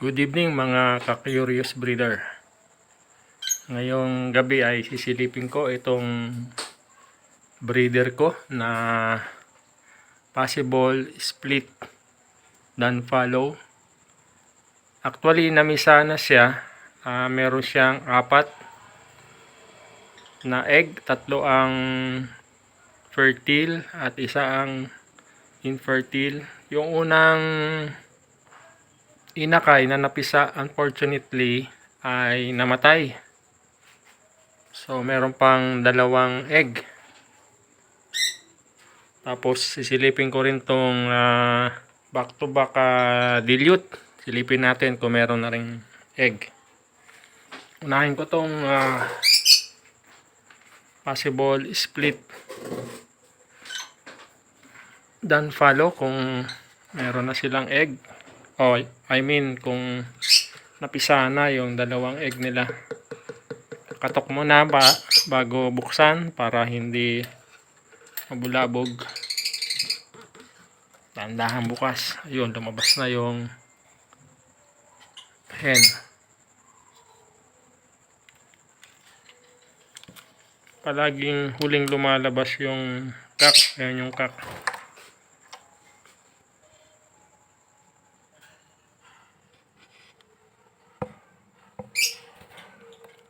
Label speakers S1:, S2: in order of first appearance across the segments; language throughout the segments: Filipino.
S1: Good evening mga ka-curious breeder. Ngayong gabi ay sisilipin ko itong breeder ko na possible split dan follow. Actually, namisa na siya. Ah, meron siyang apat na egg. Tatlo ang fertile at isa ang infertile. Yung unang inakay na napisa unfortunately ay namatay. So meron pang dalawang egg. Tapos sisilipin ko rin tong ah, back to back ah, dilute. Silipin natin kung meron na ring egg. Unahin ko tong ah, possible split dan follow kung meron na silang egg. Oh, I mean kung napisa na yung dalawang egg nila. Katok mo na ba bago buksan para hindi mabulabog. Tandahan bukas. Ayun, lumabas na yung hen. Palaging huling lumalabas yung kak. Ayan yung kak.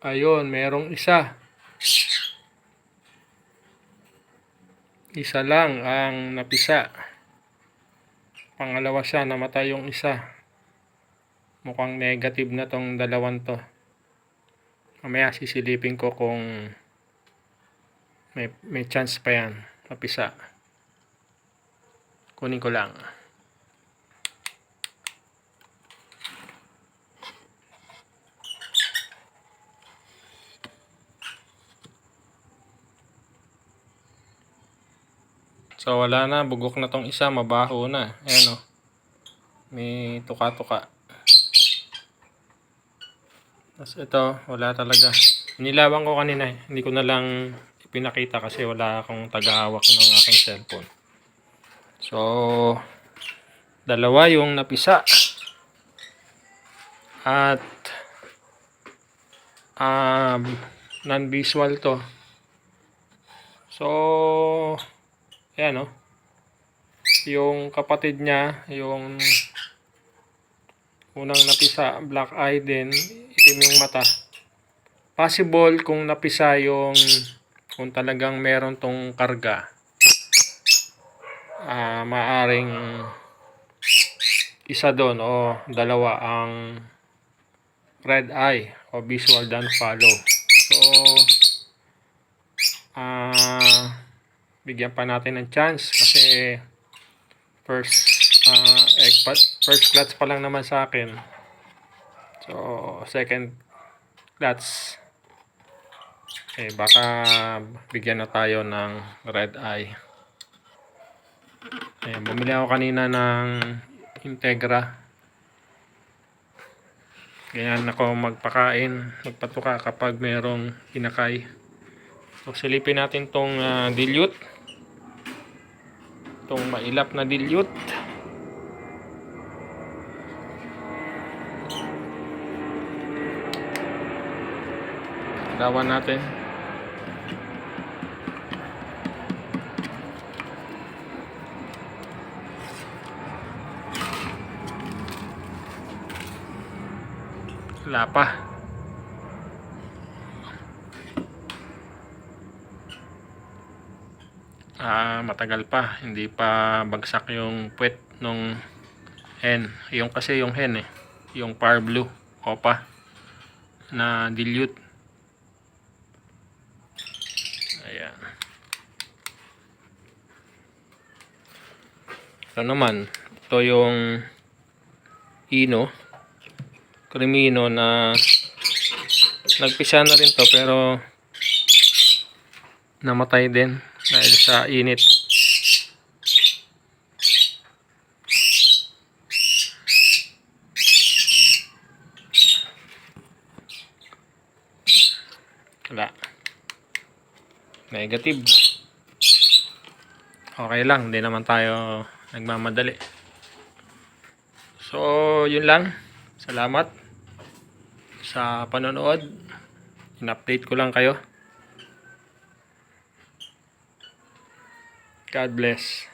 S1: Ayun, merong isa. Isa lang ang napisa. Pangalawa siya, namatay yung isa. Mukhang negative na tong dalawan to. Mamaya sisilipin ko kung may, may chance pa yan. Napisa. Kunin ko lang. So wala na, bugok na tong isa, mabaho na. Ayan o. May tuka-tuka. Tapos ito, wala talaga. Nilaban ko kanina eh. Hindi ko na lang ipinakita kasi wala akong tagahawak ng aking cellphone. So, dalawa yung napisa. At um, non-visual to. So, Ayan, no? Yung kapatid niya, yung unang napisa, black eye din, itim yung mata. Possible kung napisa yung kung talagang meron tong karga. Ah, maaring isa doon o dalawa ang red eye o visual dan follow. So, bigyan pa natin ng chance kasi first uh, egg pa, first clutch pa lang naman sa akin. So second clutch eh baka bigyan na tayo ng red eye. Eh, bumili ako kanina ng Integra. Ganyan ako magpakain magpatuka kapag merong inakay So, silipin natin tong ah, dilute. Tong mailap na dilute. Dawan natin. Wala Ah, matagal pa. Hindi pa bagsak yung puwet nung hen. Yung kasi yung hen eh. Yung par blue. Opa. Na dilute. Ayan. Ito naman. Ito yung ino. Crimino na nagpisa na rin to pero namatay din dahil sa init. Wala. Negative. Okay lang, hindi naman tayo nagmamadali. So, yun lang. Salamat sa panonood. In-update ko lang kayo. God bless.